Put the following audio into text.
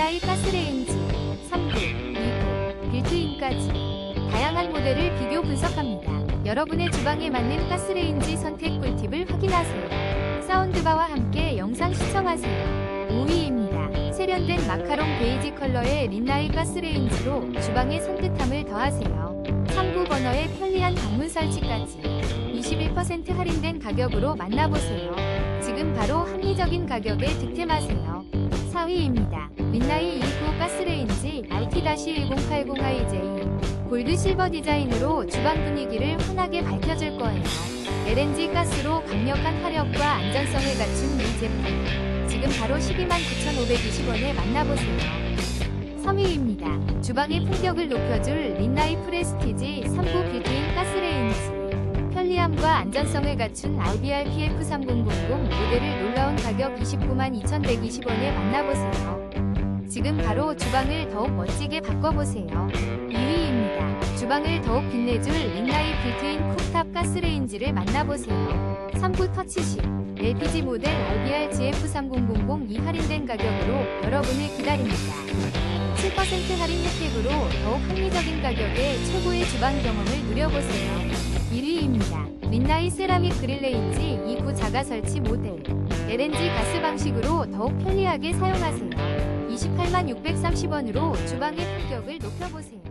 린나이 가스레인지 3구, 2구, 빌트인까지 다양한 모델을 비교 분석합니다. 여러분의 주방에 맞는 가스레인지 선택 꿀팁을 확인하세요. 사운드바와 함께 영상 시청하세요. 5위입니다. 세련된 마카롱 베이지 컬러의 린나이 가스레인지로 주방의 산뜻함을 더하세요. 3구 버너의 편리한 방문 설치까지 21% 할인된 가격으로 만나보세요. 지금 바로 합리적인 가격에 득템하세요. 4위입니다. 린나이 29 가스레인지 RT-1080iJ 골드 실버 디자인으로 주방 분위기를 환하게 밝혀줄 거예요. LNG 가스로 강력한 화력과 안전성을 갖춘 이 제품. 지금 바로 129,520원에 만나보세요. 3위입니다. 주방의 품격을 높여줄 린나이 프레스티지 3구 빌트인 가스레인지. 편리함과 안전성을 갖춘 RBR PF3000 모델을 놀라운 가격 29만 2,120원에 만나보세요. 지금 바로 주방을 더욱 멋지게 바꿔보세요. 2위입니다. 주방을 더욱 빛내줄 린나이 빌트인 쿡탑 가스레인지를 만나보세요. 3구 터치식 LPG 모델 RBR GF3000 이 할인된 가격으로 여러분을 기다립니다. 7% 할인 혜택으로 더욱 합리적인 가격에 최고의 주방 경험을 누려보세요. 1위입니다. 린나이 세라믹 그릴레인지 2구 자가 설치 모델. LNG 가스 방식으로 더욱 편리하게 사용하세요. 28만 630원으로 주방의 품격을 높여보세요.